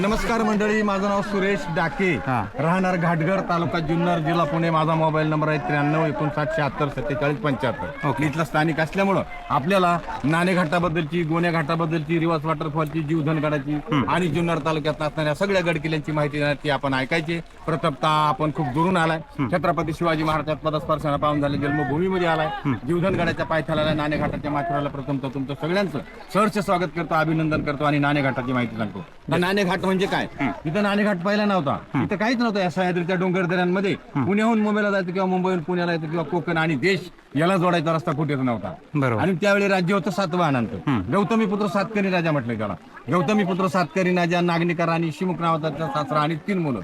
नमस्कार मंडळी माझं नाव सुरेश डाके. हा. राहणार घाटघर तालुका जुन्नर जिल्हा पुणे. माझा मोबाईल नंबर आहे त्र्याण्णव एकोणसाठ शहात्तर सत्तेचाळीस पंच्याहत्तर. ओके. इथला स्थानिक असल्यामुळं आपल्याला नाणे घाटाबद्दलची गोण्या घाटाबद्दलची रिवास वॉटरफॉलची जीवधन गडाची आणि जुन्नर तालुक्यात असणाऱ्या सगळ्या गड किल्ल्यांची माहिती देणार ती आपण ऐकायची. प्रथमतः आपण खूप दुरून आलाय. छत्रपती शिवाजी महाराजात पदस्पर्शाला पाहून झाले जन्मभूमीमध्ये आलाय. जीवधन गडाच्या पायथ्याला नाणे घाटाच्या माथ्याला प्रथमतः तुमचं सगळ्यांचं सहर्ष स्वागत करतो अभिनंदन करतो आणि नाणे घाटाची माहिती सांगतो. तर नाणे घाट म्हणजे काय? इथं नाणे घाट पहिला नव्हता. इथं काहीच नव्हतं. या सह्याद्रीच्या डोंगर दऱ्यांमध्ये पुण्याहून मुंबईला जायचं किंवा मुंबईहून पुण्याला जायचं किंवा कोकण आणि देश याला जोडायचा रस्ता कुठेच नव्हता. बरोबर. आणि त्यावेळी राज्य होतं सातवा अनंत. गौतमी पुत्र सातकरी राजा म्हटलं त्याला गौतमी पुत्र सातकरी राजा नागनिका राणी शिमुख नावाचा सासरा आणि तीन मुलं.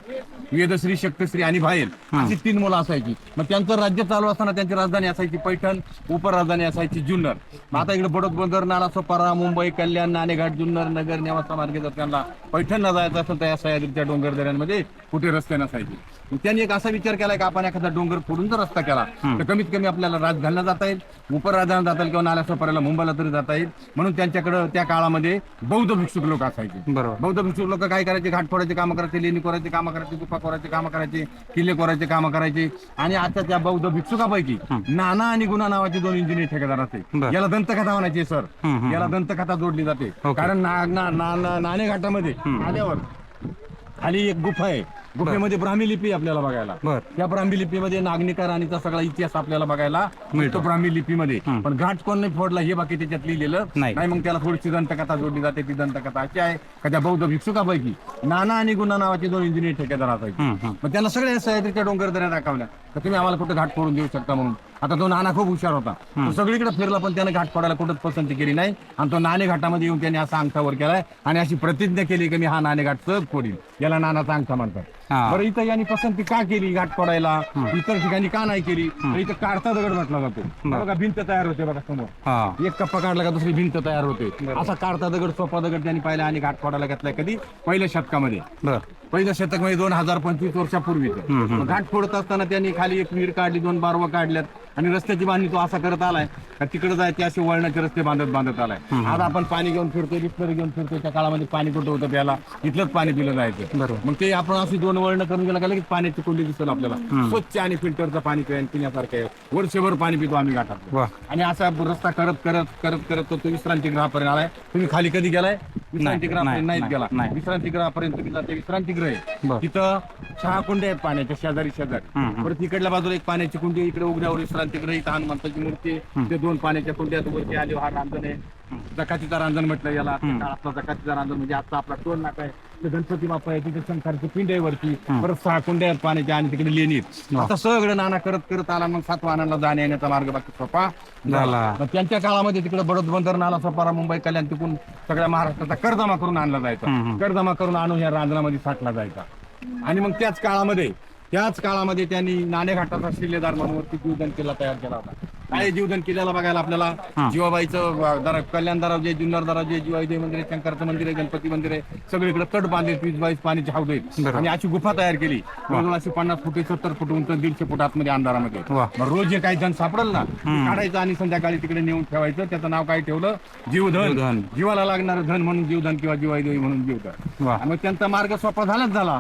वेदश्री शक्तश्री आणि भाईल अशी तीन मुलं असायची. मग त्यांचं राज्य चालू असताना त्यांची राजधानी असायची पैठण उपराजधानी असायची जुन्नर. मग आता इकडे बडोद बंदर नाला सोपारा मुंबई कल्याण नाणेघाट जुन्नर नगर नेवासा मार्गे जर त्यांना पैठणला जायचं असेल तर या सह्याद्रीच्या डोंगर दऱ्यांमध्ये कुठे रस्ते नसायचे. त्यांनी एक असा विचार केलाय की आपण एखादा डोंगर फोडून जर रस्ता केला तर कमीत कमी आपल्याला राजधानीला जाता येईल उपराजधानीला जाता येईल किंवा नाल्या सोपाऱ्याला मुंबईला तरी जाता येईल. म्हणून त्यांच्याकडे त्या काळामध्ये बौद्ध भिक्षुक लोक असायचे. बरोबर. बौद्ध भिक्षुक लोक काय करायचे? घाट फोडायचे कामं करायचे लेणी कोरायचे कामं करायचे गुफा कोरायचे कामं करायचे किल्ले कोरायचे कामं करायचे. आणि आता त्या बौद्ध भिक्षुकापैकी नाना आणि गुन्हा नावाचे दोन इंजिनियर ठेकेदार असते. याला दंतकथा म्हणायचे सर. याला दंतकथा जोडली जाते. कारण नाणे घाटामध्ये आल्यावर खाली एक गुफा आहे. गुफेमध्ये ब्राह्मी लिपी आपल्याला बघायला. बर. त्या ब्राह्मी लिपीमध्ये नागनिका राणीचा सगळा इतिहास आपल्याला बघायला मिळतो ब्राह्मी लिपीमध्ये. पण घाट कोण नाही फोडला हे बाकी त्याच्यात लिहिलेलं नाही. नाही मग त्याला थोडीशी दंतकथा जोडली जाते ती दंतकथा अशी आहे का त्या बौद्ध भिक्षुकापैकी नाना आणि गुन्हा नावाचे दोन इंजिनियर ठेकेदार असायचे हम्म, हम्म. मग त्यांना सगळ्या सह्याद्रीच्या डोंगर दऱ्या दाखवल्या. तर तुम्ही आम्हाला कुठे घाट फोडून देऊ शकता म्हणून. आता तो नाना खूप हुशार होता. तो सगळीकडे फिरला पण त्याने घाट फोडायला कुठंच पसंती केली नाही. आणि तो नाणे घाटामध्ये येऊन त्याने असा अंगठा वर केलाय आणि अशी प्रतिज्ञा केली की मी हा नाणे घाट सहज फोडील याला नानाचा अंगठा म्हणतात. हा. बरं इथं यांनी पसंती का केली घाट फोडायला? इतर ठिकाणी का नाही केली? तर इथं काढता दगड म्हटला जातो. बघा भिंत तयार होते बघा समोर. हा. एक कप्पा काढला का दुसरी भिंत तयार होते. असा काढता दगड सोपा दगड त्यांनी पाहिला आणि घाट फोडायला घेतलाय कधी? पहिल्या शतकामध्ये. बर. पहिलं शतक म्हणजे दोन हजार पंचवीस वर्षापूर्वी घाट फोडत असताना त्यांनी खाली एक विहीर काढली दोन बारवा काढल्यात आणि रस्त्याची बांधणी तो असा करत आलाय. का तिकडे जायचे असे वळणाचे रस्ते बांधत बांधत आलाय. आज आपण पाणी घेऊन फिरतोय बिस्लरी घेऊन फिरतोय त्या काळामध्ये पाणी कुठं होतं प्याला इथलंच पाणी पिलं जायचं. मग ते आपण अशी दोन वळण करून गेला का लगेच पाण्याची कुंडी दिसेल आपल्याला. स्वच्छ आणि फिल्टरचं पाणी पिण्या- पिण्यासारखं आहे. वर्षभर पाणी पितो आम्ही घाटात. वा. आणि असा रस्ता करत करत करत करत तो तो विश्रांती गृहापर्यंत आलाय. तुम्ही खाली कधी गेलाय? विश्रांती गृहापर्यंत नाही, नाहीच गेला. नाही. विश्रांती गृहापर्यंत तुम्ही जाते विश्रांती गृह आहे. बर. तिथं सहा कुंडे आहेत पाण्याच्या शेजारी शेजारी. हम्म. परत इकडल्या बाजूला एक पाण्याची कुंडी इकडे उघड्यावर विश्रांती गृह इथं हनुमंताची मूर्ती आहे. ते दोन पाण्याच्या कुंड्या आहेत, वरती आले. हा रांजण आहे. जकातीचा रांजण म्हटलं याला. त्या काळातला जकातीचा रांजण म्हणजे आता आपला टोल नाका आहे. ते गणपती बाप्पा आहे तिथे शंकरची पिंड आहे वरती. परत सहा कुंड्या आहेत पाण्याच्या आणि तिकडे लेणी आहेत. आता सगळं नाना करत करत आला मग सातवा आनंदला जाण्या येण्याचा मार्ग बाकी सोपा झाला. मग त्यांच्या काळामध्ये तिकडे बडोद बंदर नाला सोपारा मुंबई कल्याण तिकून सगळ्या महाराष्ट्राचा कर जमा करून आणला जायचा. कर जमा करून आणून या रांजणामध्ये साठला जायचा. आणि मग त्याच काळामध्ये त्याच काळामध्ये त्यांनी नाणेघाटाचा शिल्लेदार म्हणून वरती जीवदान किल्ला तयार केला होता. काय जीवदान किल्ल्याला बघायला आपल्याला? जीवाबाईचं दरा कल्याण दरावजे जुन्नर दरावजे जीवाई देव मंदिर आहे शंकरचं मंदिर आहे गणपती मंदिर आहे सगळीकडे तट बांधले पाण्याचे हौद आहेत. बरोबर. आणि अशी गुफा तयार केली. अशी पन्नास फुटे सत्तर फूट उंच दीडशे फूट आतमध्ये अंधारामध्ये. रोज जे काही जण सापडेल ना काढायचं आणि संध्याकाळी तिकडे नेऊन ठेवायचं. त्याचं नाव काय ठेवलं? जीवधन. जीवाला लागणारं धन म्हणून जीवधन किंवा जीवाई देवी म्हणून जीवधन. मग त्यांचा मार्ग सोपा झालाच झाला.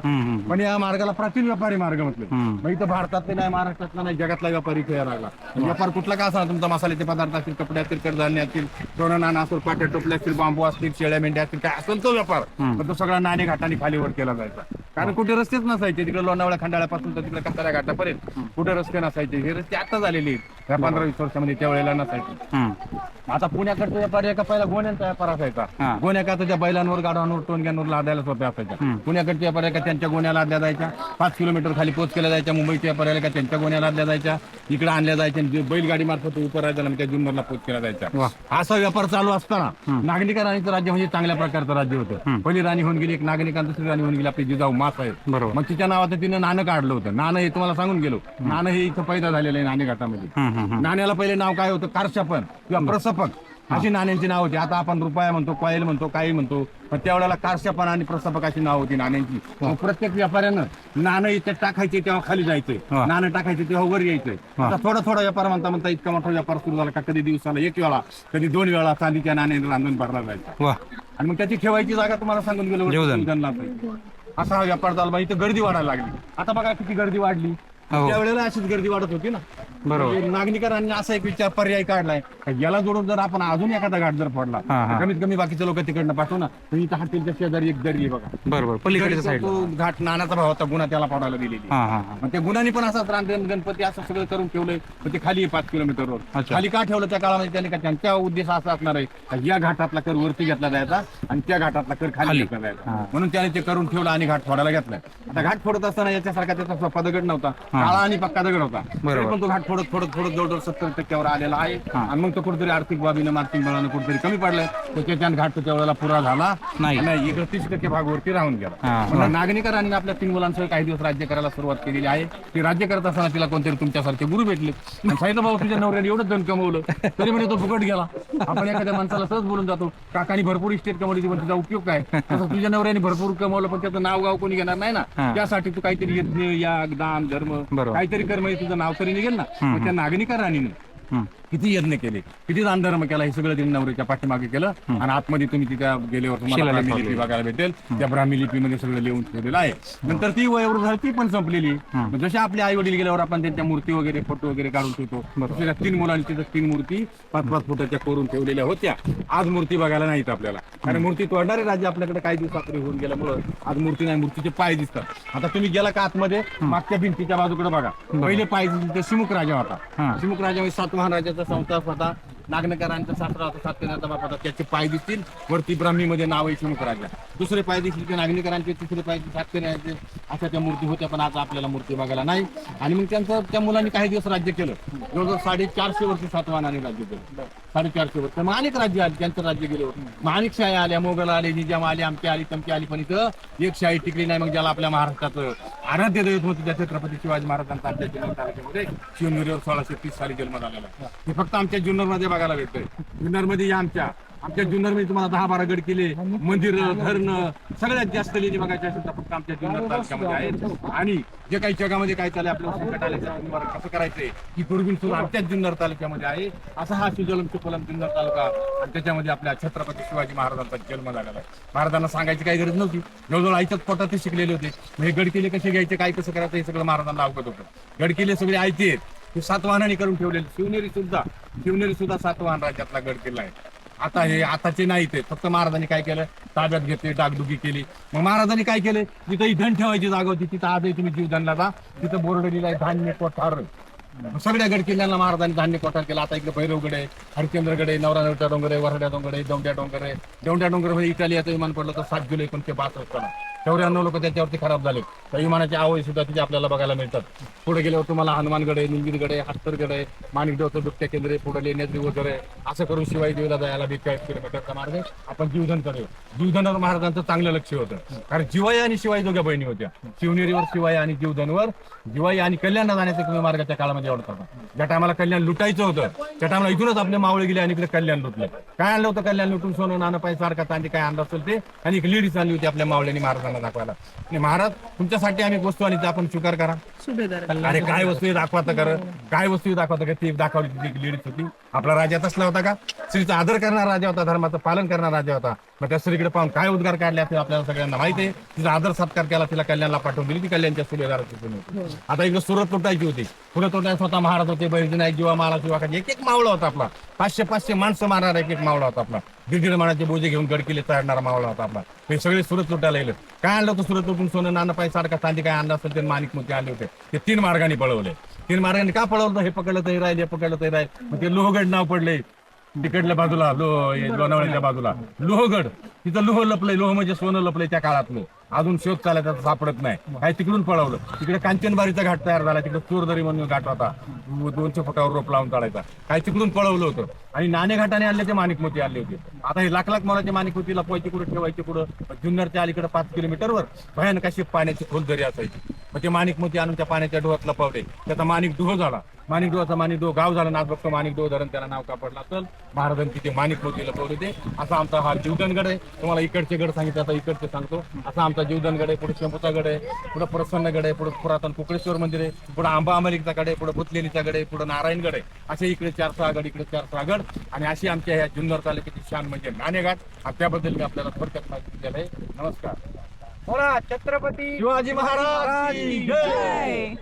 पण या मार्गाला प्राचीन व्यापारी मार्ग म्हटलं. मग इथं भारतातले नाही महाराष्ट्रातला नाही जगातला व्यापारी खेळायला लागला. व्यापार कुठला का असणार तुमचा मसाल्याचे पदार्थ असतील कपडे असतील कडधान्य असतील सोनं नाणं असतील पाट्या टोपल्या असतील बांबू असतील शेळ्या मेंढ्या असतील काय असेल तो व्यापार. पण तो सगळा नाणे घाटाने खाली वर केला जायचा. कारण कुठे रस्तेच नसायचे. तिकडे लोणावळ्या खंडाळ्यापासून तर तिकडे कसाऱ्या घाटापर्यंत. कुठे रस्ते नसायचे. हे रस्ते आता झालेले आहेत. या पंधरा वीस वर्षामध्ये त्यावेळेला नसायचे. हम्म. आता पुण्याकडचा व्यापारी एका पहिला गोण्यांचा व्यापार असायचा. गोण्या का तुझ्या बैलांवर गाडांवर टोनग्यांवर लादायला सोप्या असायच्या. पुण्याकडच्या व्यापारी का? त्यांच्या गोण्या लादल्या जायच्या. पाच किलोमीटर खाली पोच केल्या जायच्या. मुंबईच्या व्यापाऱ्याला का? त्यांच्या गोण्या लादल्या जायच्या. इकडे आणल्या जायच्या. आणि जे बैलगाडी मार्फत उपरायला त्या जुन्नरला पोच केल्या जायच्या वा. असा व्यापार चालू असताना नागरिका राणीचं राज्य म्हणजे चांगल्या प्रकारचं राज्य होतं. पहिली राणी होऊन गेली एक नागरिकां दुसरी राणी होऊन गेली. आपली जिजाऊ मास बरोबर. मग तिच्या नावाचं तिने नाणं काढलं होतं. नाणं हे तुम्हाला सांगून गेलो. नाणं हे इथं पैदा झालेलं आहे हम्म, हम्म. नाण्याला पहिले नाव काय होतं? कारशापन किंवा प्रसपक अशी नाण्यांची नाव होती. आता आपण रुपया म्हणतो कॉईल म्हणतो काही म्हणतो. पण त्यावेळेला कारशापण आणि प्रस्थापकाची नाव होती नाण्यांची. मग प्रत्येक व्यापाऱ्यानं नाणं इथे टाकायचे तेव्हा खाली जायचंय. हा. नाणं टाकायचे तेव्हा वर यायचंय. आता थोडा थोडा व्यापार म्हणता म्हणता इतका मोठा व्यापार सुरू झाला का कधी दिवसाला एक वेळा कधी दोन वेळा चांदीच्या नाण्याने रांधून भरला जायचा. आणि मग त्याची ठेवायची जागा तुम्हाला सांगून गेलो. असा हा व्यापार झाला. इथं गर्दी वाढायला लागली. आता बघा किती गर्दी वाढली. हो. त्यावेळेला अशीच गर्दी वाढत होती ना. बरोबर. म्हणजे नागरिकांनी असा एक विचार पर्याय काढलाय. का याला जोडून जर आपण अजून एखादा घाट जर फोडला हा, हा. तर कमीत कमी बाकीचे लोक तिकडनं पाठवू ना. तर इथं हॉटेलच्या शेजारी एक दरी आहे बघा. बरोबर पलीकडच्या साईडला तो घाट नानाचा भाव होता गुन्हा त्याला फोडायला दिलेली. हा हा हा. मग ते गुन्हानी पण असाच रांधण गणपती असं सगळं करून ठेवलंय. पण ते खाली आहे पाच किलोमीटरवर अच्छा. खाली का ठेवलं त्या काळामध्ये त्याने? का त्यांचा उद्देश असा असणार आहे का या घाटातला कर वरती घेतला जायचा आणि त्या घाटातला कर खाली खाली. घेतला जायचा. म्हणून त्याने ते करून ठेवलं आणि घाट फोडायला घेतलाय आता घाट फोडत असताना याच्यासारखा त्याचा सोपा दगड नव्हता. काळा आणि पक्का दगड होता. बरोबर. तरी पण तो घाट फोडत फोडत फोडत जवळजवळ सत्तर टक्क्यावर आलेला आहे. आणि मग तो कुठेतरी आर्थिक बाबीनं मार्किंग बळानं कुठेतरी कमी पडलाय त्याच्या घाट तो त्यावेळेला पुरा झाला नाही. नाही इकडे तीस टक्के भाग वरती राहून हा. गेला म्हणून नागरिकांनी आपल्या तीन मुलांसह काही दिवस राज्य करायला सुरुवात केलेली आहे ती राज्य करत असताना तिला कोणतरी तुमच्यासारखे गुरु भेटले आणि सांगितलं भाऊ तुझ्या नवऱ्याने एवढं धन कमवलं तरी म्हणजे तो फुकट गेला आपण एखाद्या माणसाला सहज बोलून जातो काकानी भरपूर इस्टेट कमवली पण तुझा उपयोग काय तसं तुझ्या नवऱ्याने भरपूर कमवलं पण त्याचं नाव गाव कोणी घेणार नाही ना हा. त्यासाठी तू काहीतरी यज्ञ याग दान धर्म बरोबर. काहीतरी कर्म हे तुझं नाव तरी निघेल ना मग त्या नागरिका राणीनं हम्म. किती यज्ञ केले किती दान धर्म केला हे सगळं तिने नवऱ्याच्या पाठीमागे केलं. आणि आतमध्ये तुम्ही तिच्या गेल्यावर तुम्हाला शिलालेख ब्राह्मी लिपी बघायला भेटेल. त्या ब्राह्मी लिपीमध्ये सगळं लिहून ठेवलेलं आहे. नंतर ती वयोवृद्ध झाली ती पण संपलेली. मग जसे आपले आई वडील गेल्यावर आपण त्यांच्या मूर्ती वगैरे फोटो वगैरे काढून ठेवतो. त्या तीन मुलांची तर तीन मूर्ती पाच पाच फुटाच्या करून ठेवलेल्या होत्या. आज मूर्ती बघायला नाहीत आपल्याला. कारण मूर्ती तोडणारे राज्य आपल्याकडे काही दिवसापूर्वी होऊन गेल्यामुळं आज मूर्ती नाही मूर्तीचे पाय दिसतात. आता तुम्ही गेला का आतमध्ये? मागच्या भिंतीच्या बाजूकडे बघा. पहिले पाय दिसले शिमुख राजा होता. हा. शिमुख राजा म्हणजे सातवाहन राजाचा संस्थाप होता नागनकरांचा सासरा होता सातकऱ्यांचा बाप होता त्याचे पाय दिसतील. वरती ब्राह्मीमध्ये नाव शिमुख राजा दुसरे पाय दिसतील ते नागनिकरांचे तिसरे पाय सातकऱ्यांचे अशा त्या मूर्ती होत्या पण आता आपल्याला मूर्ती बघायला नाही. आणि मग त्यांचं त्या मुलांनी काही दिवस राज्य केलं. जवळजवळ साडेचारशे वर्ष सातवाहनाने राज्य केलं. साडेचारशे वर्ष. मग अनेक राज्य आली त्यांचं राज्य गेले. मग अनेक शाही आल्या मोगल आले निजाम आले आमची आली तमकी आली पण इथं एक शाही टिकली नाही मग ज्याला आपल्या महाराष्ट्राचं आराध्य दैवत होतं त्या छत्रपती शिवाजी महाराजांचा आपल्या जन्म तालुक्यामध्ये शिवनेरीवर सोळाशे तीस साली जन्म झालेला हे फक्त आमच्या जुन्नरमध्ये बघायला भेटतोय. जुन्नरमध्ये या आमच्या. आमच्या जुन्नरमध्ये तुम्हाला दहा बारा गड किल्ले मंदिर धरण सगळ्यात जास्त लेणी बघायच्या असेल फक्त आमच्या जुन्नर तालुक्यामध्ये आहेत. आणि जे काही जगामध्ये काय चाललंय आपल्याला संकट आलं कसं करायचंय ही दुर्बीण सुद्धा आमच्याच जुन्नर तालुक्यामध्ये आहे. असा हा सुजलम सुफलम जुन्नर तालुका आणि त्याच्यामध्ये आपल्या छत्रपती शिवाजी महाराजांचा जन्म झालेला आहे. महाराजांना सांगायची काही गरज नव्हती. जवळजवळ आईच्याच पोटात ते शिकलेले होते. हे गड किल्ले कसे घ्यायचे काय कसं करायचं हे सगळं महाराजांना अवगत होतं. गड किल्ले सगळे आयते आहेत हे सातवाहनाने करून ठेवलेले. शिवनेरी सुद्धा शिवनेरी सुद्धा सातवाहन राज्यातला गड किल्ला आहे. आता हे आताचे नाही ते फक्त महाराजांनी काय केलं? ताब्यात घेतले डागडुगी केली. मग महाराजांनी काय केलं? जिथं ही धन ठेवायची जागा होती तिथं आजही तुम्ही जीवधनला जा. तिथं बोर्ड लिहिलाय धान्य कोठार. सगळ्या गड किल्ल्यांना महाराजांनी धान्य कोठार केला. आता इकडे भैरवगड आहे हरिश्चंद्रगड आहे नवरानवटा डोंगर आहे वरड्या डोंगर आहे दौंड्या डोंगर आहे. दौंड्या डोंगरमध्ये इटालियाचं विमान पडलं तर सात जुलै एकोणीशे बासष्टला चौऱ्याण्णव लोक त्याच्यावरती खराब झाले. तर विमानाची आवय सुद्धा तिथे आपल्याला बघायला मिळतात. पुढे गेल्यावर तुम्हाला हनुमानगड आहे निलगिरीगड आहे हस्तरगड आहे माणिकदेवचं दुपट्या केंद्र आहे पुढे लेण्याद्री वगैरे आहे. असं करून शिवाई देवीला जायला बेचाळीस किलोमीटरचा मार्ग आपण जीवधन करूया. जीवधनावर महाराजांचं चांगलं लक्ष होतं. कारण जिवाई आणि शिवाई दोघ्या बहिणी होत्या. शिवनेरीवर शिवाई आणि जीवधनवर जिवाई आणि कल्याणला जाण्याच्या तुम्ही मार्गाच्या काळामध्ये आवडत होता ज्या टायमाला कल्याण लुटायचं होतं त्या टायमाला इथूनच आपले मावळे गेले आणि इकडे कल्याण लुटलं. काय आणलं होतं कल्याण लुटून? सोनं नाणं पाय सारखा चांदी काय आणलं असेल ते? आणि एक लेडीज आणली होती आपल्या मावळ्यांनी महाराजांना. दाखवायला. आणि महाराज तुमच्यासाठी आम्ही वस्तू आणि आपण स्वीकार करा. अरे काय वस्तू दाखवता कर काय वस्तू दाखवता का ती दाखवली ती लेडीज होती. आपला राजा तसला होता का? स्त्रीचा आदर करणारा राजा होता धर्माचं पालन करणारा राजा होता. मग त्या स्त्रीकडे पाहून काय उद्गार काढले असते आपल्याला सगळ्यांना माहिती आहे. तिचा आदर सत्कार केला तिला कल्याणला पाठवून दिली. ती कल्याणच्या सून होती आता इकडे सुरत तुटायची होती. सुरत तुटायला स्वतः महाराज होते बहिर्जी नाईक जीवा माला शिवा एक एक मावळा होता आपला. पाचशे पाचशे माणसं मारणारा एक एक मावळा होता आपला. गिरगिरमानाचे बोजे घेऊन गडकिले चढणारा मावळा होता आपला. हे सगळे सुरत लुटायला गेले काय आणलं होतं सुरत लुटून? सोनं नाना पाय सारखा चांदी काय आणलं असेल ते माणिक मोती आले होते. ते तीन मार्गाने पळवले. तीन मार्गाने का पळवलं? हे पकडलं तरी राहील हे पकडलं तरी राहील. मग ते लोहगड नाव पडले. तिकडल्या बाजूला लो लोणावळ्याच्या बाजूला. लोहगड. तिथं लोह लपलंय लोह म्हणजे सोनं लपलंय त्या काळातलं. अजून शोध चालायचा सापडत नाही. काय तिकडून पळवलं. तिकडे कांचनबारीचा घाट तयार झाला. तिकडे चोरदरी म्हणून घाट होता. दोनशे फुटावर रोप लावून चालायचा. काय तिकडून पळवलं होतं. आणि नाणे घाटाने आणले ते माणिक मोती आणले होते. आता हे लाख लाख मोलाचे माणिक मोती लपवायचे कुठं ठेवायचे कुठं? जुन्नरच्या अलीकडे पाच किलोमीटरवर भयानक अशी पाण्याची खोल दरी असायची. मग ते माणिक मोती आणून त्या पाण्याच्या डोहात लपवले. त्याचा माणिक डोह झाला. माणिक डोहाचा माणिक डोह गाव झाला नाच बघतो माणिक डोह धरण त्याला नाव कापडलं असेल. महाराजांनी तिथे माणिक मोती लपवले ते असा आमचा हा जीवदनगड आहे. तुम्हाला इकडचे गड सांगितलं आता इकडचे सांगतो. असा आमचा जीवदनगड आहे. पुढे शंभूचा गड आहे. पुढे प्रसन्नगड आहे. पुढे पुरातन कुकळेश्वर मंदिर आहे. पुढे आंबा अमलिकचा गड आहे. पुढे बुतलेलीचा गड आहे. पुढे नारायणगड आहे. असे इकडे चार सहा गड इकडे चार सहा गड. आणि अशी आमच्या ह्या जुन्नर तालुक्याची शान म्हणजे नाणेघाट. त्याबद्दल मी आपल्याला थोडक्यात माहिती दिलेलं आहे. नमस्कार. बोला छत्रपती शिवाजी महाराज की.